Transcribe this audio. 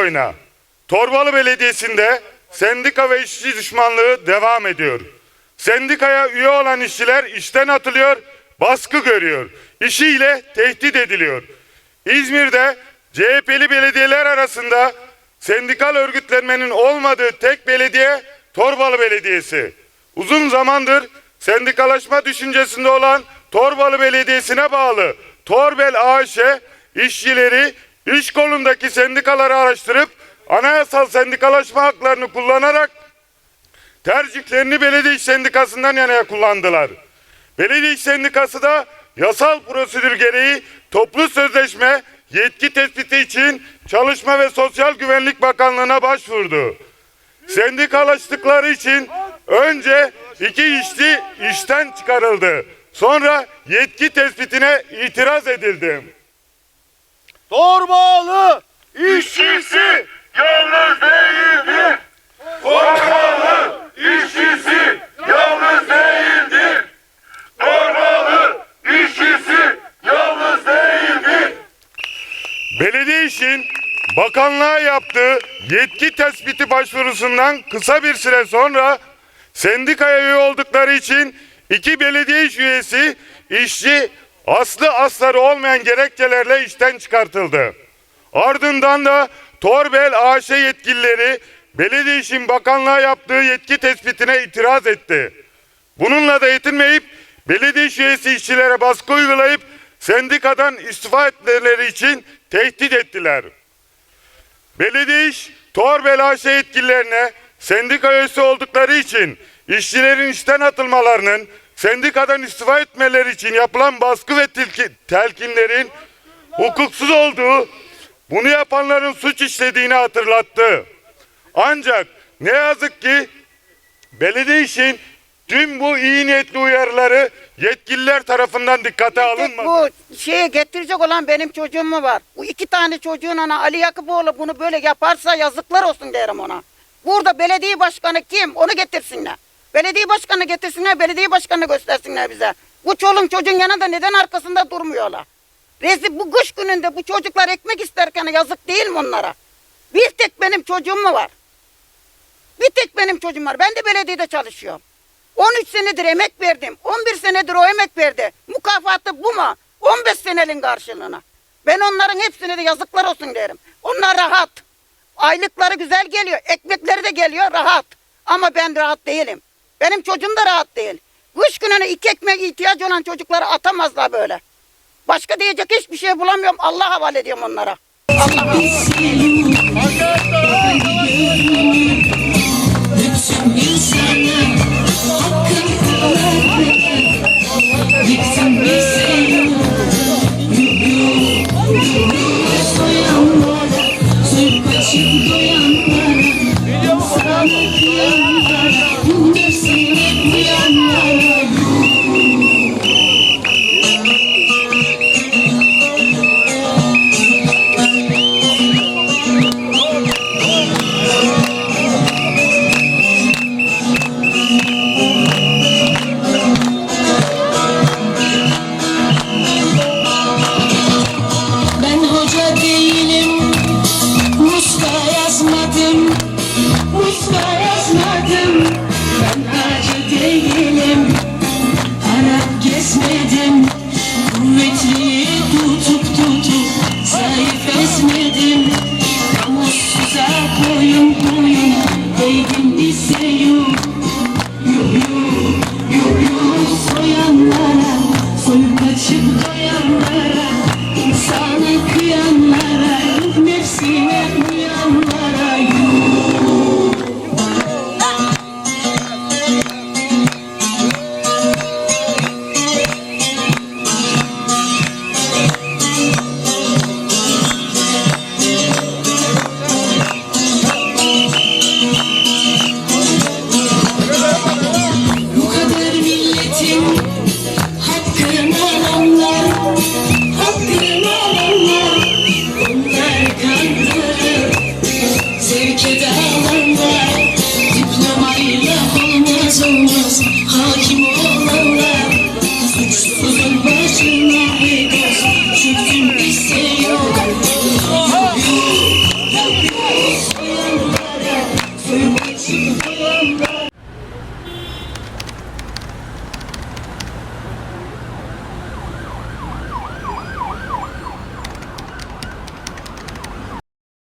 kamuoyuna. Torbalı Belediyesi'nde sendika ve işçi düşmanlığı devam ediyor. Sendikaya üye olan işçiler işten atılıyor, baskı görüyor. İşiyle tehdit ediliyor. İzmir'de CHP'li belediyeler arasında sendikal örgütlenmenin olmadığı tek belediye Torbalı Belediyesi. Uzun zamandır sendikalaşma düşüncesinde olan Torbalı Belediyesi'ne bağlı Torbel AŞ işçileri iş kolundaki sendikaları araştırıp anayasal sendikalaşma haklarını kullanarak tercihlerini belediye sendikasından yana kullandılar. Belediye sendikası da yasal prosedür gereği toplu sözleşme yetki tespiti için Çalışma ve Sosyal Güvenlik Bakanlığı'na başvurdu. Sendikalaştıkları için önce iki işçi işten çıkarıldı. Sonra yetki tespitine itiraz edildi. Torbalı işçisi yalnız değildir. Torbalı işçisi yalnız değildir. Torbalı işçisi yalnız değildir. Belediye işin bakanlığa yaptığı yetki tespiti başvurusundan kısa bir süre sonra sendikaya üye oldukları için iki belediye iş üyesi işçi aslı asları olmayan gerekçelerle işten çıkartıldı. Ardından da Torbel AŞ yetkilileri belediye işin bakanlığa yaptığı yetki tespitine itiraz etti. Bununla da yetinmeyip belediye üyesi işçilere baskı uygulayıp sendikadan istifa etmeleri için tehdit ettiler. Belediye iş Torbel AŞ yetkililerine sendika üyesi oldukları için işçilerin işten atılmalarının sendikadan istifa etmeleri için yapılan baskı ve tilki- telkinlerin hukuksuz olduğu, bunu yapanların suç işlediğini hatırlattı. Ancak ne yazık ki belediye işin tüm bu iyi niyetli uyarıları yetkililer tarafından dikkate alınmadı. bu şeyi getirecek olan benim çocuğum mu var? Bu iki tane çocuğun ana Ali Yakupoğlu bunu böyle yaparsa yazıklar olsun derim ona. Burada belediye başkanı kim? Onu getirsinler. Belediye başkanı getirsinler, belediye başkanı göstersinler bize. Bu çolun çocuğun yanında neden arkasında durmuyorlar? Rezil bu kış gününde bu çocuklar ekmek isterken yazık değil mi onlara? Bir tek benim çocuğum mu var? Bir tek benim çocuğum var. Ben de belediyede çalışıyorum. 13 senedir emek verdim. 11 senedir o emek verdi. Mukafatı bu mu? 15 senenin karşılığına. Ben onların hepsine de yazıklar olsun derim. Onlar rahat. Aylıkları güzel geliyor. Ekmekleri de geliyor rahat. Ama ben rahat değilim. Benim çocuğum da rahat değil. Kış gününe iki ekmek ihtiyacı olan çocukları atamazlar böyle. Başka diyecek hiçbir şey bulamıyorum. Allah havale ediyorum onlara. Allah'a Çık doyanma